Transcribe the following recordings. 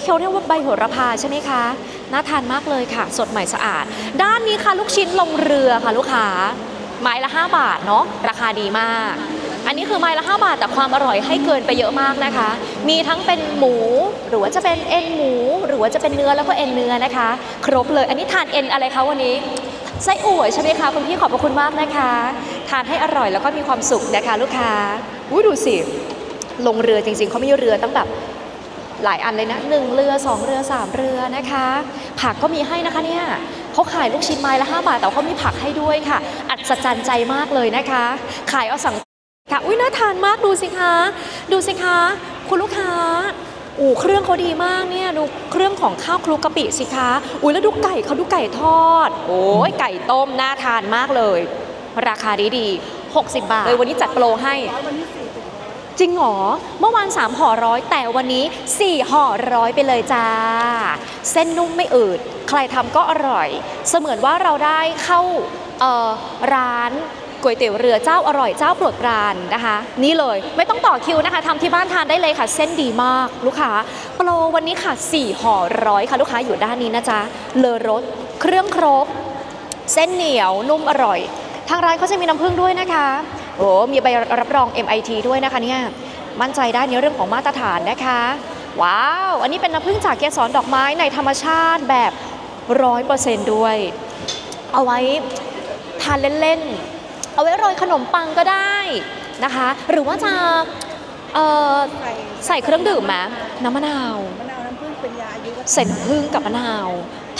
ที่เขาเรียกว่าใบโหระพาใช่ไหมคะ น่าทานมากเลยค่ะ สดใหม่สะอาด ด้านนี้ค่ะลูกชิ้นลงเรือค่ะลูกค้า ไม้ละ 5 บาทเนาะ ราคาดีมาก อันนี้คือไม้ละ 5 บาทแต่ความอร่อยให้เกินไปเยอะมากนะคะ มีทั้งเป็นหมู หรือว่าจะเป็นเอ็นหมู หรือว่าจะเป็นเนื้อแล้วก็เอ็นเนื้อนะคะ ครบเลย อันนี้ทานเอ็นอะไรคะวันนี้ไส้อั่วใช่ไหมคะคุณพี่ขอบพระคุณมากนะคะ ทานให้อร่อยแล้วก็มีความสุขนะคะ ลูกค้าอุ้ดูสิลงเรือจริงๆเขามีเรือตั้งแบบ หลายอันเลยนะหนึ่งเรือสองเรือสามเรือนะคะ ผักก็มีให้นะคะเนี่ยเขาขายลูกชิ้นไม้ละ 5 บาท แต่เขามีผักให้ด้วยค่ะ อัศจรรย์ใจมากเลยนะคะ ขายเอาสั่งค่ะอุ้ยน่าทานมากดูสิคะ ดูสิคะ คุณลูกค้าอูเครื่องเขาดีมากเนี่ยดูเครื่องของข้าวคลุกกะปิสิคะอุ้ยแล้วดูไก่เขาดูไก่ทอด โอ้ยไก่ต้มน่าทานมากเลย ราคาดีดี60 บาทเลยวันนี้จัดโปรให้ จริงเหรอ เมื่อวาน3ห่อร้อยแต่วันนี้ 4ห่อร้อยไปเลยจ้า เส้นนุ่มไม่อืด ใครทำก็อร่อย เสมือนว่าเราได้เข้าร้านก๋วยเตี๋ยวเรือเจ้าอร่อยเจ้าโปรดปรานนะคะ นี่เลยไม่ต้องต่อคิวนะคะทำที่บ้านทานได้เลยค่ะ เส้นดีมากลูกค้าโปรวันนี้ค่ะ 4ห่อร้อยค่ะลูกค้าอยู่ด้านนี้นะจ๊ะเลอรสเครื่องครบ เส้นเหนียวนุ่มอร่อย ทางร้านเขาจะมีน้ำผึ้งด้วยนะคะ โอ้มีใบรับรอง MIT ด้วยนะคะเนี่ยมั่นใจได้ในเรื่องของมาตรฐานนะคะ ว้าว อันนี้เป็นน้ำผึ้งจากเกสรดอกไม้ในธรรมชาติแบบร้อยเปอร์เซนต์ด้วย เอาไว้ทานเล่นๆ เอาไว้โรยขนมปังก็ได้นะคะ หรือว่าจะเอ่อใส่ใส่เครื่องดื่มไหมน้ำมะนาว มะนาวน้ำผึ้งเป็นยาอายุวัฒนะใส่น้ำผึ้งกับมะนาว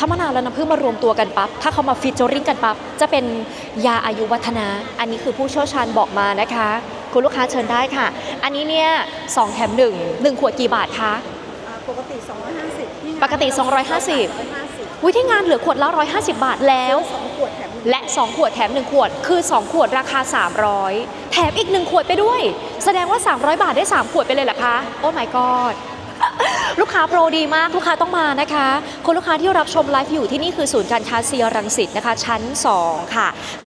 ถ้ามะนาวและน้ำผึ้งมารวมตัวกันปั๊บ ถ้าเขามาฟิชเจอริงกันปั๊บ จะเป็นยาอายุวัฒนะ อันนี้คือผู้เชี่ยวชาญบอกมานะคะ คุณลูกค้าเชิญได้ค่ะ อันนี้เนี่ยสองแถมหนึ่งหนึ่งขวดกี่บาทคะอ่าปกติ 250ที่งานปกติ 250 250วิที่งานเหลือขวดละ 150 บาทแล้ว สองขวดแถมหนึ่งและ 2 ขวดแถม 1 ขวด คือ 2 ขวดราคา 300 แถมอีก 1 ขวดไปด้วย แสดงว่า 300 บาทได้ 3 ขวดไปเลยเหรอคะ โอ้ my god ลูกค้าโปรดีมากลูกค้าต้องมานะคะคนลูกค้าที่รับชมไลฟ์อยู่ที่นี่คือศูนย์การค้าเซียรังสิตนะคะ ชั้น 2 ค่ะ